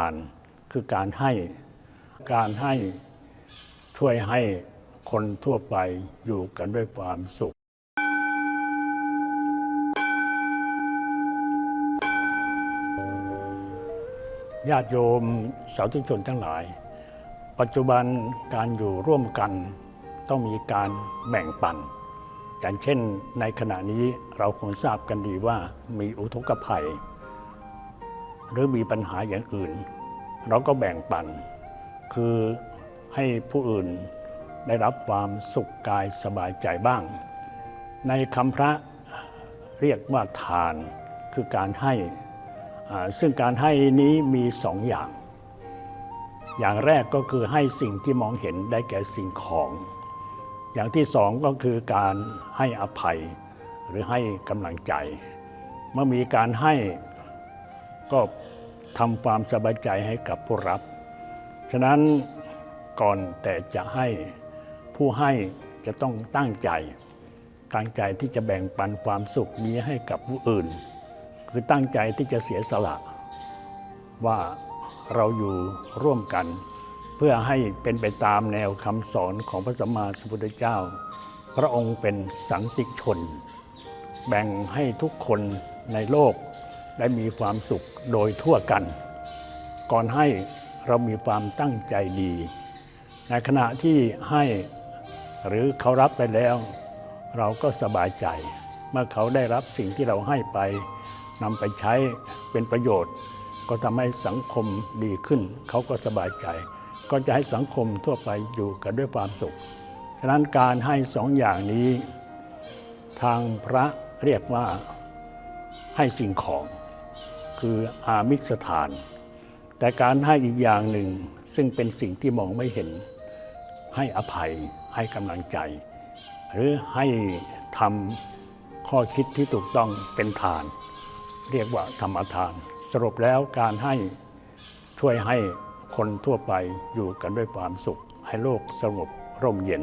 านคือการให้การให้ช่วยให้คนทั่วไปอยู่กันด้วยความสุข ญาติโยมสาธุชนทั้งหลาย ปัจจุบันการอยู่ร่วมกันต้องมีการแบ่งปันอย่างเช่นในขณะนี้เราคงทราบกันดีว่ามีอุทกภัย หรือมีปัญหาอย่างอื่น เราก็แบ่งปัน คือให้ผู้อื่นได้รับความสุขกายสบายใจบ้าง ในคำพระเรียกว่าทานคือการให้ซึ่งการให้นี้มีสองอย่าง อย่างแรกก็คือให้สิ่งที่มองเห็นได้แก่สิ่งของ อย่างที่สองก็คือการให้อภัย หรือให้กำลังใจ เมื่อมีการให้ ก็ทำความสบายใจให้กับผู้รับ ฉะนั้นก่อนแต่จะให้ผู้ให้จะต้องตั้งใจ ตั้งใจที่จะแบ่งปันความสุขนี้ให้กับผู้อื่น คือตั้งใจที่จะเสียสละ ว่าเราอยู่ร่วมกัน เพื่อให้เป็นไปตามแนวคำสอนของพระสัมมาสัมพุทธเจ้า พระองค์เป็นสันติชน แบ่งให้ทุกคนในโลก ได้มีความสุขโดยทั่วกัน ก่อนให้เรามีความตั้งใจดี ในขณะที่ให้หรือเขารับไปแล้ว เราก็สบายใจ เมื่อเขาได้รับสิ่งที่เราให้ไปนำไปใช้เป็นประโยชน์ ก็ทำให้สังคมดีขึ้น เขาก็สบายใจ ก็จะให้สังคมทั่วไปอยู่กันด้วยความสุขฉะนั้นการให้สองอย่างนี้ ทางพระเรียกว่าให้สิ่งของ คืออามิสถาน แต่การให้อีกอย่างหนึ่งซึ่งเป็นสิ่งที่มองไม่เห็น ให้อภัยให้กำลังใจ หรือให้ทำข้อคิดที่ถูกต้องเป็นทาน เรียกว่าธรรมทาน สรุปแล้วการให้ช่วยให้คนทั่วไปอยู่กันด้วยความสุข ให้โลกสงบร่มเย็น